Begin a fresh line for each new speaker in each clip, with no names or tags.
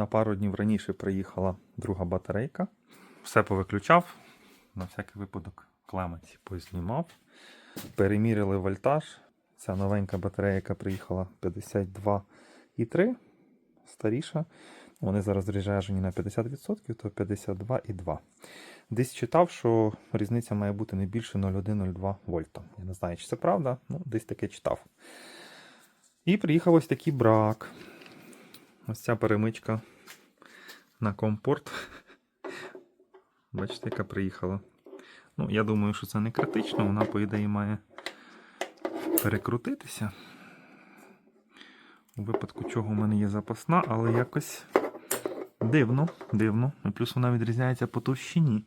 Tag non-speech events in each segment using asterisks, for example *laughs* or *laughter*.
На пару днів раніше приїхала друга батарейка. Все повиключав. На всякий випадок клеманці познімав. Переміряли вольтаж. Ця новенька батарея, яка приїхала 52,3, старіша. Вони зараз заряджені на 50%, то 52,2. Десь читав, що різниця має бути не більше 0,1-0,2 вольта. Я не знаю, чи це правда, ну десь таке читав. І приїхав ось такий брак. Ось ця перемичка на компорт. Бачите, яка приїхала. Ну, я думаю, що це не критично, вона, по ідеї, має перекрутитися. У випадку чого в мене є запасна, але якось дивно, дивно. І плюс вона відрізняється по товщині.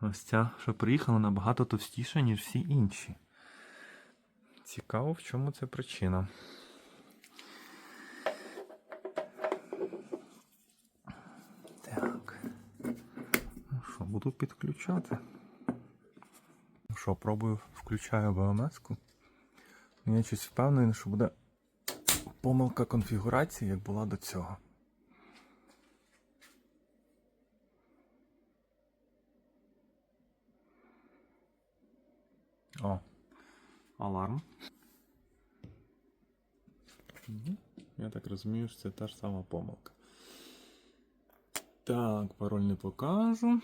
Ось ця, що приїхала, набагато товстіша, ніж всі інші. Цікаво, в чому це причина. Так. Ну що, буду підключати. Ну що, пробую, включаю БМС-ку. Ну, Я щось впевнений, що буде помилка конфігурації, як була до цього. О, аларм. Я так розумію, що це та ж сама помилка. Так, пароль не покажу.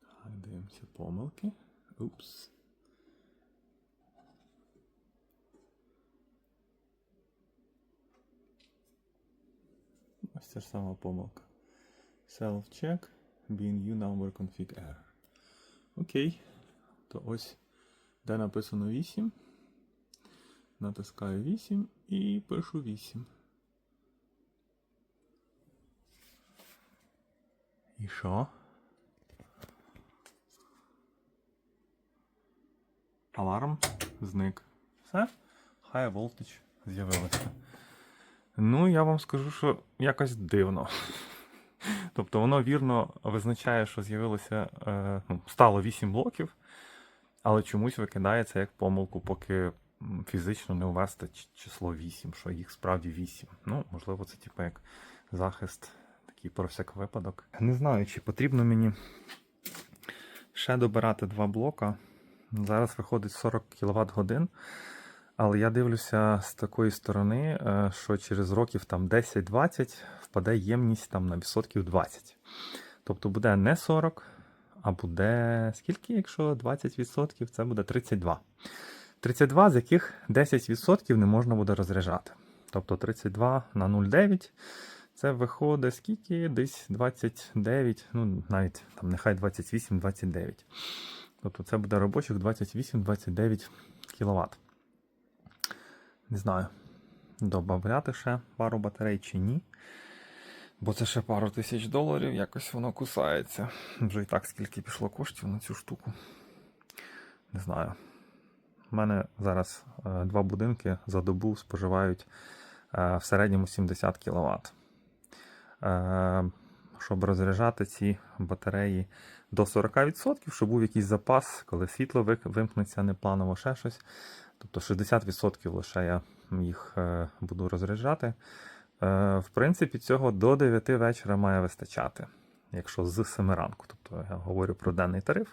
Так, дивимося помилки. Упс. Ось ця ж сама помилка. Self-check, being number config error. Окей. То ось, де написано 8. Натискаю 8 і пишу 8. І що? Аларм зник. Все? High voltage з'явилося. Ну, я вам скажу, що якось дивно. *laughs* Тобто воно вірно визначає, що з'явилося, е, ну, стало 8 блоків, але чомусь викидає це як помилку, поки фізично не ввести ч- число 8, що їх справді 8. Ну, можливо, це типу як захист такий про всяк випадок. Не знаю, чи потрібно мені ще добирати два блока. Зараз виходить 40 кВт годин. Але я дивлюся з такої сторони, е, що через років там 10-20 впаде ємність там на відсотків 20. Тобто буде не 40, а буде скільки, якщо 20%, це буде 32. 32, з яких 10% не можна буде розряджати. Тобто 32 на 0,9 це виходить скільки? Десь 29, ну навіть там нехай 28-29. Тобто це буде робочих 28-29 кВт. Не знаю, додати ще пару батарей чи ні. Бо це ще пару тисяч доларів, якось воно кусається. Вже і так скільки пішло коштів на цю штуку. Не знаю. У мене зараз е, два будинки за добу споживають е, в середньому 70 кВт. Е, щоб розряджати ці батареї до 40%, щоб був якийсь запас, коли світло вимкнеться непланово ще щось. Тобто 60% лише я їх е, буду розряджати. Е, в принципі, цього до 9 вечора має вистачати, якщо з 7 ранку. Тобто я говорю про денний тариф.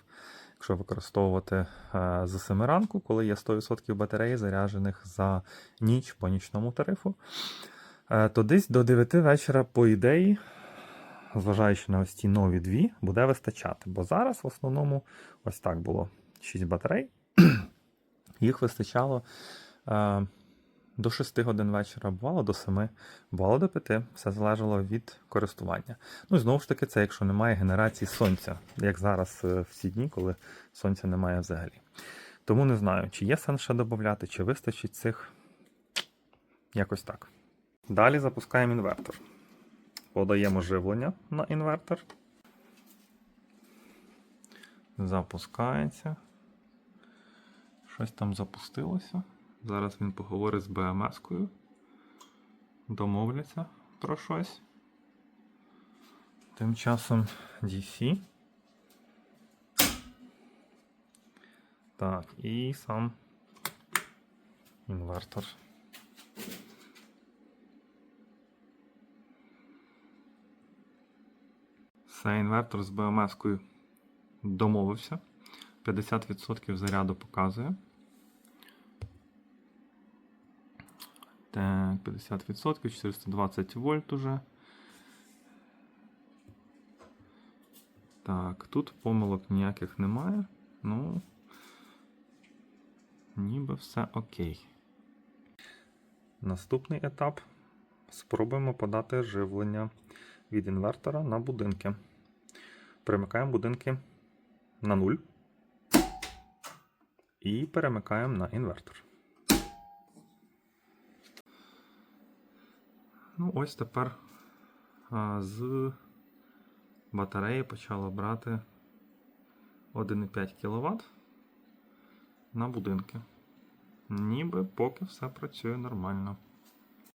Якщо використовувати е, з 7 ранку, коли є 100% батареї заряджених за ніч по нічному тарифу, то десь до 9 вечора, по ідеї, зважаючи на ось ці нові дві, буде вистачати. Бо зараз в основному ось так було 6 батарей. *clears throat* Їх вистачало е, до 6 годин вечора, бувало до 7, бувало до 5. Все залежало від користування. Ну і знову ж таки, це якщо немає генерації сонця, як зараз е, в ці дні, коли сонця немає взагалі. Тому не знаю, чи є сенс ще додати, чи вистачить цих. Якось так. Далі запускаємо інвертор. Подаємо живлення на інвертор. Запускається. Щось там запустилося. Зараз він поговорить з БМС-кою. Домовляться про щось. Тим часом DC. Так, і сам інвертор. Все, інвертор з BMS-кою домовився. 50% заряду показує. Так, 50%, 420 вольт уже. Так, тут помилок ніяких немає. Ну, ніби все окей. Наступний етап. Спробуємо подати живлення від інвертора на будинки. Перемикаємо будинки на 0 і перемикаємо на інвертор. Ну, ось тепер з батареї почало брати 1,5 кВт на будинки. Ніби поки все працює нормально.